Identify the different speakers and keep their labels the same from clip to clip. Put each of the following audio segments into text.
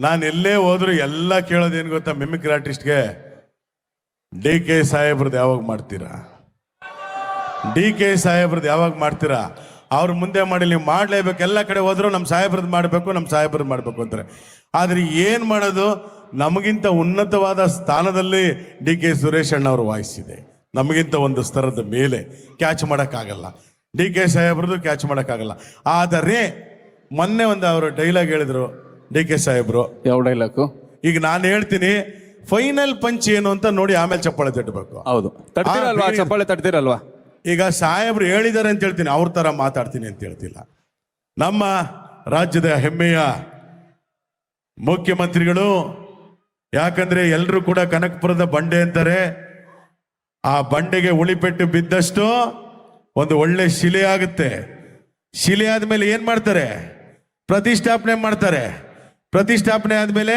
Speaker 1: ನಾನು ಎಲ್ಲೇ ಹೋದ್ರು ಎಲ್ಲ ಕೇಳೋದೇನು ಗೊತ್ತಾ ಮಿಮಿಕ್ರಿ ಆರ್ಟಿಸ್ಟ್ಗೆ ಡಿ ಕೆ ಸಾಹೇಬ್ರದ್ದು ಯಾವಾಗ ಮಾಡ್ತೀರಾ? ಡಿ ಕೆ ಸಾಹೇಬ್ರದ್ದು ಯಾವಾಗ ಮಾಡ್ತೀರಾ? ಅವ್ರು ಮುಂದೆ ಮಾಡಿ ನೀವು ಮಾಡಲೇಬೇಕು. ಎಲ್ಲ ಕಡೆ ಹೋದ್ರು ನಮ್ಮ ಸಾಹೇಬ್ರದ್ದು ಮಾಡಬೇಕು ನಮ್ಮ ಸಾಹೇಬ್ರದ್ದು ಮಾಡಬೇಕು ಅಂತಾರೆ. ಆದರೆ ಏನು ಮಾಡೋದು? ನಮಗಿಂತ ಉನ್ನತವಾದ ಸ್ಥಾನದಲ್ಲಿ ಡಿ ಕೆ ಸುರೇಶ್ ಅಣ್ಣ ಅವ್ರ ವಾಯ್ಸ್ ಇದೆ ನಮಗಿಂತ ಒಂದು ಸ್ತರದ ಮೇಲೆ ಕ್ಯಾಚ್ ಮಾಡೋಕ್ಕಾಗಲ್ಲ. ಡಿ ಕೆ ಸಾಹೇಬ್ರದ್ದು ಕ್ಯಾಚ್ ಮಾಡೋಕ್ಕಾಗಲ್ಲ. ಆದರೆ ಮೊನ್ನೆ ಒಂದು ಅವರು ಡೈಲಾಗ್ ಹೇಳಿದ್ರು. ಡಿ ಕೆ ಸಾಹೇಬ್ರು.
Speaker 2: ಯಾವ ಡೈಲಾಕು
Speaker 1: ಈಗ ನಾನು ಹೇಳ್ತೀನಿ ಫೈನಲ್ ಪಂಚ್ ಏನು ಅಂತ ನೋಡಿ ಆಮೇಲೆ ಚಪ್ಪಾಳೆ ತಟ್ಟಬೇಕು
Speaker 2: ಹೌದು. ತಡ್ತೀರಲ್ವಾ
Speaker 1: ಆ,
Speaker 2: ಚಪ್ಪಾಳೆ ತಡ್ತೀರಲ್ವಾ
Speaker 1: ಈಗ ಸಾಹೇಬ್ರು ಹೇಳಿದ್ದಾರೆ ಅಂತ ಹೇಳ್ತೀನಿ ಅವ್ರ ತರ ಮಾತಾಡ್ತೀನಿ ಅಂತ ಹೇಳ್ತಿಲ್ಲ. ನಮ್ಮ ರಾಜ್ಯದ ಹೆಮ್ಮೆಯ ಮುಖ್ಯಮಂತ್ರಿಗಳು ಯಾಕಂದ್ರೆ ಎಲ್ಲರೂ ಕೂಡ ಕನಕಪುರದ ಬಂಡೆ ಅಂತಾರೆ ಆ ಬಂಡೆಗೆ ಉಳಿಪೆಟ್ಟು ಬಿದ್ದಷ್ಟು ಒಂದು ಒಳ್ಳೆ ಶಿಲೆ ಆಗುತ್ತೆ. ಶಿಲೆ ಆದ್ಮೇಲೆ ಏನ್ ಮಾಡ್ತಾರೆ? ಪ್ರತಿಷ್ಠಾಪನೆ ಮಾಡ್ತಾರೆ. ಪ್ರತಿಷ್ಠಾಪನೆ ಆದಮೇಲೆ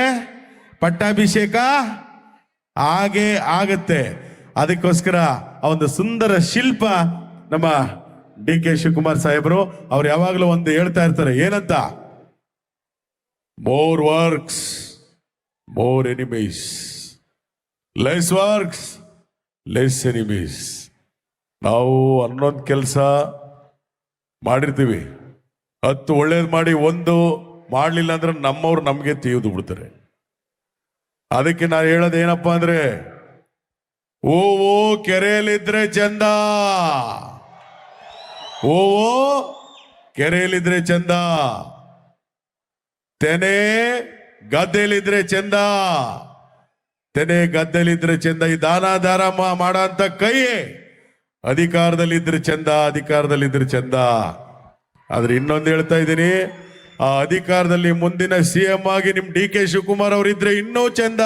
Speaker 1: ಪಟ್ಟಾಭಿಷೇಕ ಹಾಗೆ ಆಗತ್ತೆ. ಅದಕ್ಕೋಸ್ಕರ ಆ ಒಂದು ಸುಂದರ ಶಿಲ್ಪ ನಮ್ಮ ಡಿ ಕೆ ಶಿವಕುಮಾರ್ ಸಾಹೇಬರು ಅವ್ರು ಯಾವಾಗಲೂ ಒಂದು ಹೇಳ್ತಾ ಇರ್ತಾರೆ, ಏನಂತ? More works more enemies less works less enemies ನಾವು ಹನ್ನೊಂದು ಕೆಲಸ ಮಾಡಿರ್ತೀವಿ. ಹತ್ತು ಒಳ್ಳೇದು ಮಾಡಿ ಒಂದು ಮಾಡಲಿಲ್ಲ ಅಂದ್ರೆ ನಮ್ಮವ್ರು ನಮಗೆ ತೆಗೆದು ಬಿಡ್ತಾರೆ ಅದಕ್ಕೆ ನಾನು ಹೇಳೋದು ಏನಪ್ಪಾ ಅಂದ್ರೆ, ಓ ಓ, ಕೆರೆಯಲ್ಲಿದ್ರೆ ಚಂದ. ಓ ಓ, ಕೆರೆಯಲ್ಲಿದ್ರೆ ಚಂದ. ತೆನೆ ಗದ್ದೆಯಲ್ಲಿದ್ರೆ ಚಂದ. ತೆನೆ ಗದ್ದೆಲಿದ್ರೆ ಚಂದ. ಈ ದಾನ, ದಾರ ಮಾ- ಕೈಯೇ ಅಧಿಕಾರದಲ್ಲಿದ್ರೆ ಚಂದ ಅಧಿಕಾರದಲ್ಲಿದ್ರೆ ಚಂದ. ಆದ್ರೆ ಇನ್ನೊಂದು ಹೇಳ್ತಾ ಇದ್ದೀನಿ ಆ ಅಧಿಕಾರದಲ್ಲಿ ಮುಂದಿನ ಸಿ ಎಂ ಆಗಿ ನಿಮ್ ಡಿ ಕೆ ಶಿವಕುಮಾರ್ ಅವರಿದ್ರೆ ಇನ್ನೂ ಚಂದ.